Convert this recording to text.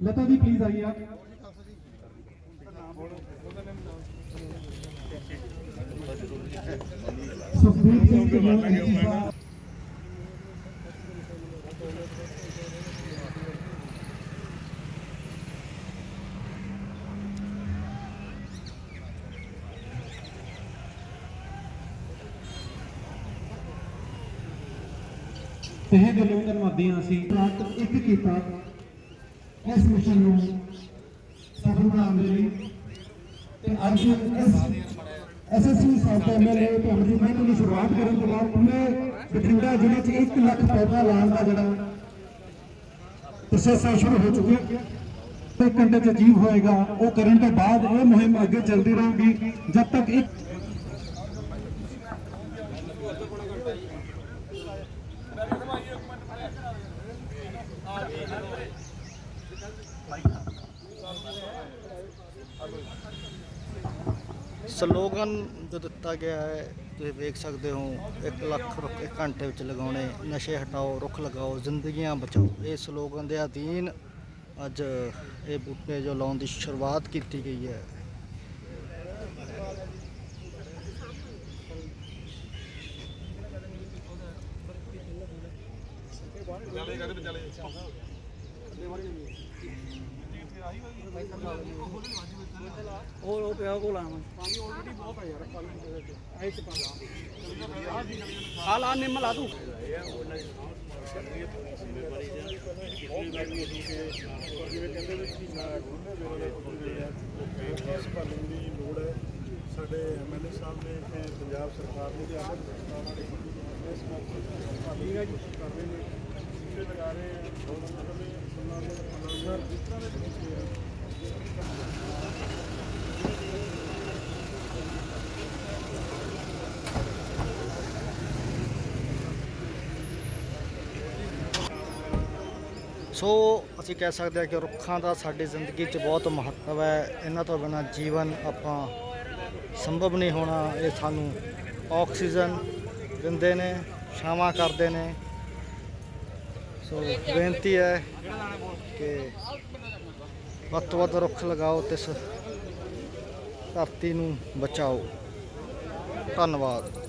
Lata ji please आइए आप सुखदेव सिंह के नाम है इस बार ਤਹਿ ਦਿਲੋਂ ਧੰਨਵਾਦੀ ਹਾਂ ਅਸੀਂ ਪ੍ਰਾਪਤ ਇੱਕ ਕੀਤਾ ਇਸ ਮਿਸ਼ਨ ਨੂੰ ਸਫਲ ਬਣਾਉਣ ਦੇ ਲਈ ਤੇ ਅੱਜ ਇਸ ਐਸਐਸਸੀ ਸਾਊਥ ਐਮਐਲਏ ਤੁਹਾਨੂੰ ਦੀ ਮਿਹਨਤ ਦੀ ਸ਼ੁਰੂਆਤ ਕਰਨ ਤੋਂ ਬਾਅਦ ਪੂਰੇ ਬਠਿੰਡਾ ਜ਼ਿਲ੍ਹੇ 'ਚ 1 ਲੱਖ ਪੌਦਾ ਲਾਉਣ ਦਾ ਜਿਹੜਾ ਪ੍ਰੋਸੈਸ ਸ਼ੁਰੂ ਹੋ ਚੁੱਕਿਆ। ਇੱਕ ਘੰਟੇ 'ਚ ਅਚੀਵ ਹੋਏਗਾ, ਉਹ ਕਰਨ ਤੋਂ ਬਾਅਦ ਇਹ ਮੁਹਿੰਮ ਅੱਗੇ ਚੱਲਦੀ ਰਹੇਗੀ। ਜਦ ਤੱਕ ਇੱਕ ਸਲੋਗਨ ਜੋ ਦਿੱਤਾ ਗਿਆ ਹੈ, ਤੁਸੀਂ ਵੇਖ ਸਕਦੇ ਹੋ 1 ਲੱਖ ਰੁੱਖ ਇੱਕ ਘੰਟੇ ਵਿੱਚ ਲਗਾਉਣੇ, ਨਸ਼ੇ ਹਟਾਓ, ਰੁੱਖ ਲਗਾਓ, ਜ਼ਿੰਦਗੀਆਂ ਬਚਾਓ। ਇਹ ਸਲੋਗਨ ਦੇ ਅਧੀਨ ਅੱਜ ਇਹ ਬੂਟੇ ਜੋ ਲਾਉਣ ਦੀ ਸ਼ੁਰੂਆਤ ਕੀਤੀ ਗਈ ਹੈ। ਹੋਰ ਉਹ ਪਿਆ ਕੋਲ ਆਵਾਂ। ਪਾਣੀ ਆਲਰੇਡੀ ਬਹੁਤ ਆ ਯਾਰ ਪਾਣੀ ਐ ਚ ਪਾ ਆ ਲਾ ਨਿੰਮ ਲਾ ਤੂੰ ਸੰਭਾਲਣ ਦੀ। ਲੋੜ ਹੈ ਸਾਡੇ ਐਮਐਲਏ ਸਾਹਿਬ ਨੇ ਤੇ ਪੰਜਾਬ ਸਰਕਾਰ ਨੇ ਤੇ ਆਪ ਸਰਕਾਰਾਂ ਨੇ ਇਸ ਮੌਕੇ ਤੇ ਸੰਭਾਲੀ ਹੈ ਕਰ ਰਹੇ ਨੇ ਇਸੇ ਲਗਾ ਰਹੇ ਸੋ ਅਸੀਂ ਕਹਿ ਸਕਦੇ ਹਾਂ ਕਿ ਰੁੱਖਾਂ ਦਾ ਸਾਡੀ ਜ਼ਿੰਦਗੀ 'ਚ ਬਹੁਤ ਮਹੱਤਵ ਹੈ। ਇਹਨਾਂ ਤੋਂ ਬਿਨਾਂ ਜੀਵਨ ਆਪਾਂ ਸੰਭਵ ਨਹੀਂ ਹੋਣਾ। ਇਹ ਸਾਨੂੰ ਆਕਸੀਜਨ ਦਿੰਦੇ ਨੇ, ਛਾਵਾਂ ਕਰਦੇ ਨੇ। ਸੋ ਬੇਨਤੀ ਹੈ ਕਿ ਵੱਧ ਤੋਂ ਵੱਧ ਰੁੱਖ ਲਗਾਓ ਤੇ ਇਸ ਧਰਤੀ ਨੂੰ ਬਚਾਓ। ਧੰਨਵਾਦ।